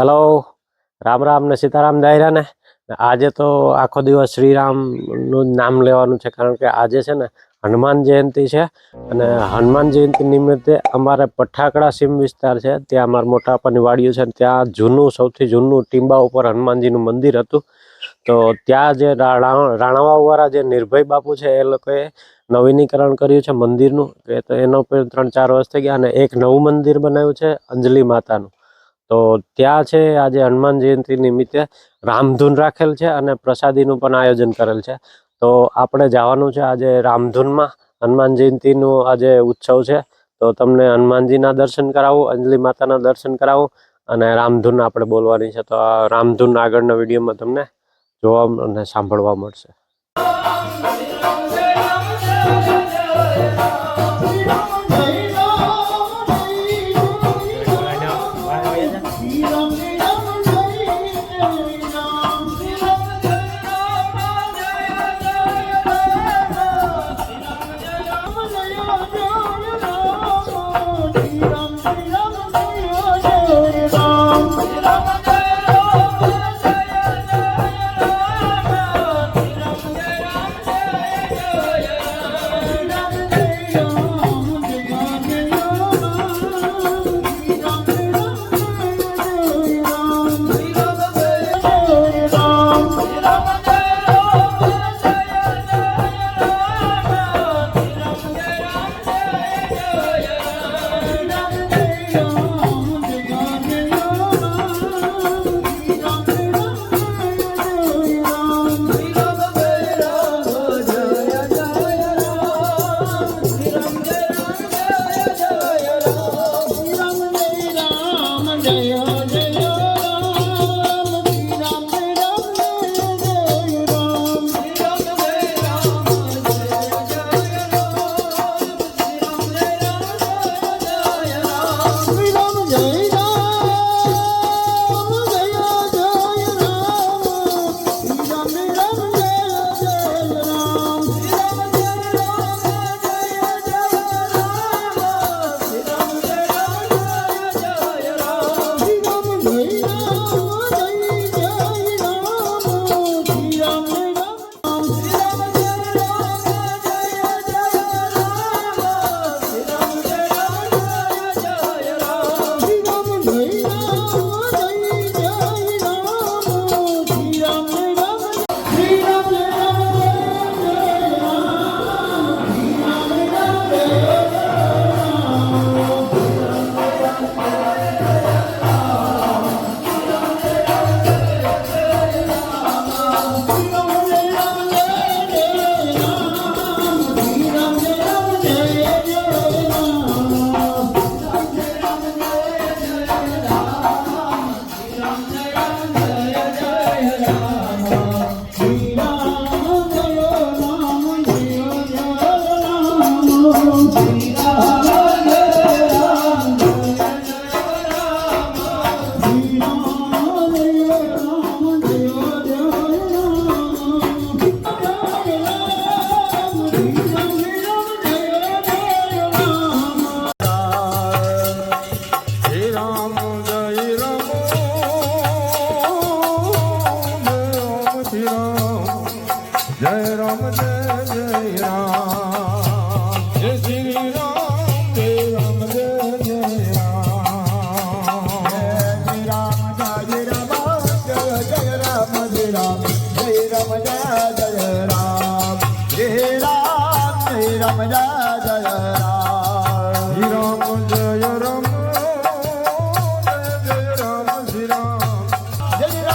Hello, Ram Ram ને સીતારામ દાયરા ને. આજે તો આખો દિવસ શ્રીરામનું નામ લેવાનું છે, કારણ કે આજે છે ને હનુમાન જયંતિ છે. અને હનુમાન જયંતિ નિમિત્તે અમારે પઠાકડા સીમ વિસ્તાર છે, ત્યાં અમારા મોટાપાની વાડિયું છે ત્યાં જૂનું, સૌથી જૂનું ટીંબા ઉપર હનુમાનજીનું મંદિર હતું. તો ત્યાં જે રાણા રાણાવાવાળા જે નિર્ભય બાપુ છે, એ લોકોએ નવીનીકરણ કર્યું છે મંદિરનું, કે તો એનો ઉપર ત્રણ ચાર વર્ષ થઈ ગયા, અને એક નવું મંદિર બનાવ્યું છે, અંજલિ માતાનું. તો ત્યાં છે આજે હનુમાન જયંતિ નિમિત્તે રામધૂન રાખેલ છે અને પ્રસાદીનું પણ આયોજન કરેલ છે. તો આપણે જવાનું છે આજે રામધૂનમાં. હનુમાન જયંતિનું આજે ઉત્સવ છે. તો તમને હનુમાનજીના દર્શન કરાવું, અંજલિ માતાના દર્શન કરાવું અને રામધૂન આપણે બોલવાની છે. તો આ રામધૂન આગળના વિડીયોમાં તમને જોવા અને સાંભળવા મળશે.